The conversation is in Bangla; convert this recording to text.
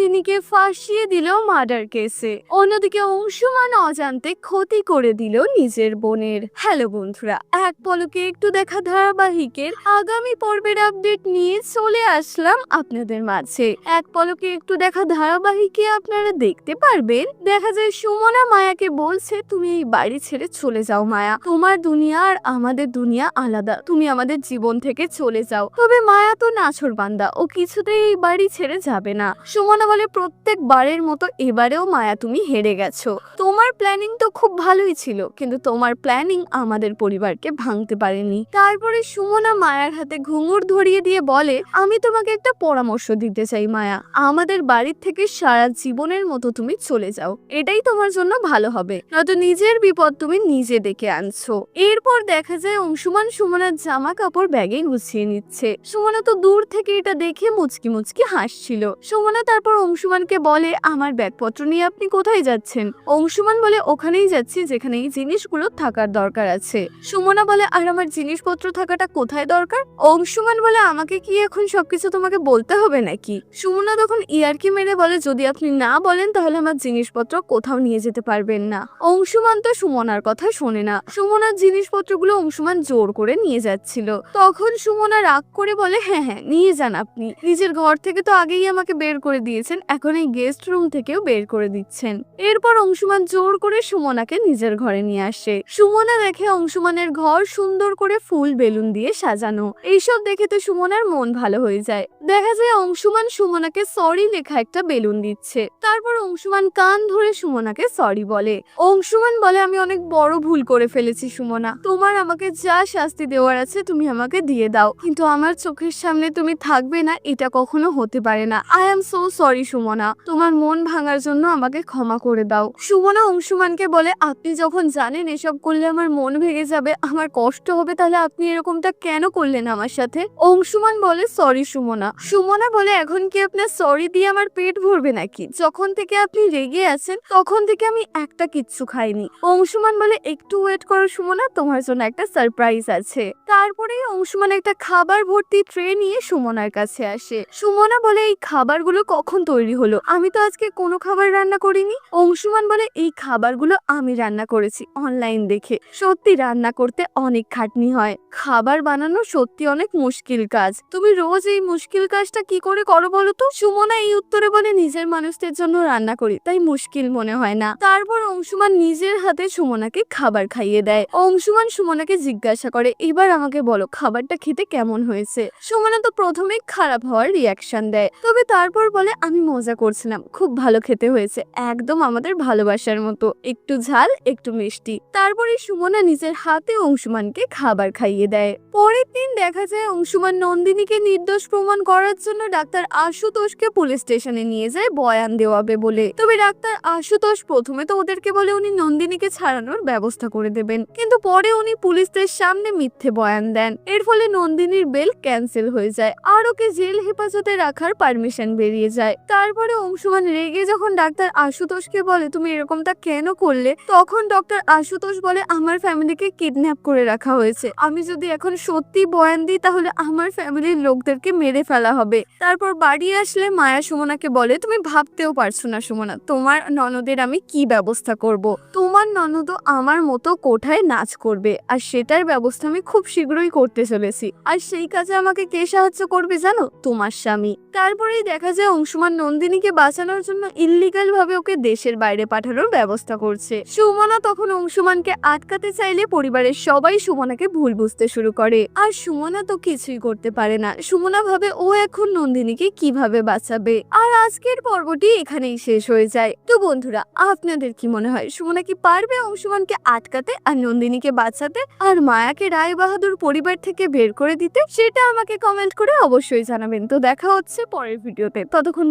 নন্দিনীকে ফাঁসিয়ে দিল মার্ডার কেসে অন্যদিকে অংশুমান অজান্তে ক্ষতি করে দিল নিজের বোনের। হ্যালো বন্ধুরা, এক পলকে একটু দেখা ধারাবাহিকের আগামী পর্বের আপডেট নিয়ে চলে আসলাম আপনাদের মাঝে। এক পলকে একটু দেখা ধারাবাহিকে আপনারা দেখতে পারবেন। দেখা যায় সুমনা মায়াকে বলছে, তুমি এই বাড়ি ছেড়ে চলে যাও মায়া। তোমার দুনিয়া আর আমাদের দুনিয়া আলাদা। তুমি আমাদের জীবন থেকে চলে যাও। তবে মায়া তো নাছর বান্দা। ও কিছুতেই এই বাড়ি ছেড়ে যাবে না। সুমনা বলে প্রত্যেকবারের মতো এবারেও মায়া তুমি হেরে গেছো। তোমার প্ল্যানিং তো খুব ভালোই ছিল, কিন্তু তোমার প্ল্যানিং আমাদের পরিবারকে ভাঙতে পারেনি। তারপরে সুমনা মায়ার হাতে ঘুঙুর ধরিয়ে দিয়ে বলে, আমি তোমাকে একটা পরামর্শ দিতে চাই মায়া। আমাদের বাড়ির থেকে সারা জীবনের মতো তুমি চলে যাও। এটাই তোমার জন্য ভালো হবে। নয়তো নিজের বিপদ তুমি নিজে দেখে আনছো। এরপর দেখা যায় অংশুমান সুমনার জামা কাপড় ব্যাগে গুছিয়ে নিচ্ছে। সুমনা তো দূর থেকে এটা দেখে মুচকি মুচকি হাসছিল। সুমনা তারপর অংশুমানকে বলে, আমার ব্যাগপত্র নিয়ে আপনি কোথায় যাচ্ছেন? অংশুমান বলে, ওখানেই যাচ্ছি যেখানে এই জিনিসগুলো থাকার দরকার আছে। সুমনা বলে, আর আমার জিনিসপত্র থাকাটা কোথায় দরকার? অংশুমান বলে, আমাকে কি এখন সবকিছু তোমাকে বলতে হবে নাকি? সুমনা তখন ইয়ারকি মেরে বলে, যদি আপনি না বলেন, তাহলে আমার জিনিসপত্র কোথাও নিয়ে যেতে পারবেন না। অংশুমান তো সুমনার কথা শোনে না। সুমনার জিনিসপত্রগুলো অংশুমান জোর করে নিয়ে যাচ্ছিল। তখন সুমনা রাগ করে বলে হ্যাঁ হ্যাঁ নিয়ে যান আপনি। নিজের ঘর থেকে তো আগেই আমাকে বের করে দিয়েছেন, এখন এই গেস্ট রুম থেকেও বের করে দিচ্ছেন। এরপর অংশুমান জোর করে সুমনাকে নিজের ঘরে নিয়ে আসে। সুমনা দেখে অংশুমানের ঘর সুন্দর করে ফুল বেলুন দিয়ে সাজানো। এইসব দেখে তো সুমনার মন ভালো হয়ে যায়। দেখা যায় অংশুমান সুমনাকে সরি লেখা একটা বেলুন দিচ্ছে। তারপর অংশুমান কান ধরে সুমনাকে সরি বলে। অংশুমান বলে, আমি অনেক বড় ভুল করে ফেলেছি সুমনা। তোমার আমাকে যা শাস্তি দেওয়ার আছে তুমি আমাকে দিয়ে দাও। কিন্তু আমার চোখের সামনে তুমি থাকবে না, এটা কখনো হতে পারে না। I am so sorry Sumana, তোমার মন ভাঙার জন্য আমাকে ক্ষমা করে দাও। সুমনা অংশুমানকে বলে, আপনি যখন জানেন এসব করলে আমার মন ভেঙে যাবে, আমার কষ্ট হবে, তাহলে আপনি এরকমটা কেন করলেন আমার সাথে? অংশুমান বলে, সরি সুমনা। সুমনা বলে, এখন কি আপনার সরি দিয়ে আমার পেট ভরবে নাকি? যখন থেকে আপনি রেগে আছেন, তখন থেকে আমি একটা কিচ্ছু খাইনি। অংশুমান বলে, একটু ওয়েট করো সুমনা, তোমার জন্য একটা সারপ্রাইজ আছে। তারপরেই অংশুমান একটা খাবার ভর্তি ট্রে নিয়ে সুমনার কাছে আসে। সুমনা বলে, এই খাবারগুলো কখন তৈরি হলো। আমি তো আজকে কোনো খাবার রান্না করিনি। অংশুমান বলে, এই খাবারগুলো আমি রান্না করেছি অনলাইন দেখে। সত্যি রান্না করতে অনেক খাটনি হয়। খাবার বানানো সত্যি অনেক মুশকিল কাজ। তুমি রোজ এই মুশকিল কাজটা কি করে করো বলো তো? সুমনা এই উত্তরে বলে, নিজের মানুষদের জন্য রান্না করি, তাই মুশকিল মনে হয় না। তারপর অংশুমান নিজের হাতে সুমনাকে খাবার খাইয়ে দেয়। অংশুমান সুমনাকে জিজ্ঞাসা করে, এবার আমাকে বলো, খাবারটা খেতে কেমন হয়েছে? সুমনা তো প্রথমে খারাপ হওয়ার রিয়াকশন দেয়। তবে তারপর বলে, আমি মজা করছিলাম। খুব ভালো খেতে হয়েছে। একদম আমাদের ভালোবাসার মতো। একটু ঝাল, একটু মিষ্টি। তারপরে সুমনা নিজের হাতে অংশুমানকে খাবার খাইয়ে দেয়। পরের দিন দেখা যায় অংশুমান নন্দিনীকে নির্দোষ প্রমাণ করার জন্য ডাক্তার আশুতোষকে পুলিশ স্টেশনে নিয়ে যায় বয়ান দেওয়াবে বলে। তবে ডাক্তার আশুতোষ প্রথমে তো ওদেরকে বলে উনি নন্দিনীকে ছাড়ানোর ব্যবস্থা করে দেবেন। কিন্তু পরে উনি পুলিশদের সামনে মিথ্যে বয়ান দেন। এর ফলে নন্দিনীর বেল ক্যান্সেল হয়ে যায়। আর ওকে জেল হেফাজতে রাখার পারমিশন বেরিয়ে যায়। তারপরে অংশুমান রেগে যখন ডাক্তার আশুতোষকে বলে, তুমি এরকমটা কেন করলে? তখন ডক্টর আশুতোষ বলে, আমার ফ্যামিলিকে কিডন্যাপ করে রাখা হয়েছে। আমি যদি এখন সত্যি বয়ান দিই, তাহলে আমার ফ্যামিলির লোকদেরকে মেরে ফেলা হবে। তারপর বাড়ি আসলে মায়া সুমনাকে বলে, তুমি ভাবতেও পারছ না সুমনা, তোমার ননদের আমি কি ব্যবস্থা করব। তোমার ননদও আমার মতো কোঠায় নাচ করবে, আর সেটার ব্যবস্থা আমি খুব শীঘ্রই করতে চলেছি। আর সেই কাজে আমাকে কে সাহায্য করবে জানো? তোমার স্বামী। তারপরেই দেখা যায় অংশুমান নন্দিনীকে বাঁচানোর জন্য ইল্লিগাল ভাবে ওকে দেশের বাইরে পাঠানোর ব্যবস্থা করছে। সুমনা তখন অংশুমানকে আটকাতে চাইলে পরিবারের সবাই সুমনাকে ভুল বুঝতে শুরু করে। আর সুমনা তো কিছুই করতে পারে না। সুমনা ভাবে ও এখন নন্দিনীকে কীভাবে বাঁচাবে? আর আজকের পর্বটি এখানেই শেষ হয়ে যায়। তো বন্ধুরা, আপনাদের কি মনে হয়, সুমনা কি পারবে অংশুমানকে আটকাতে আর নন্দিনীকে বাঁচাতে? আর মায়াকে রায় বাহাদুর পরিবার থেকে বের করে দিতে? সেটা আমাকে কমেন্ট করে অবশ্যই জানাবেন। তো দেখা হচ্ছে পরের ভিডিওতে। ততক্ষণ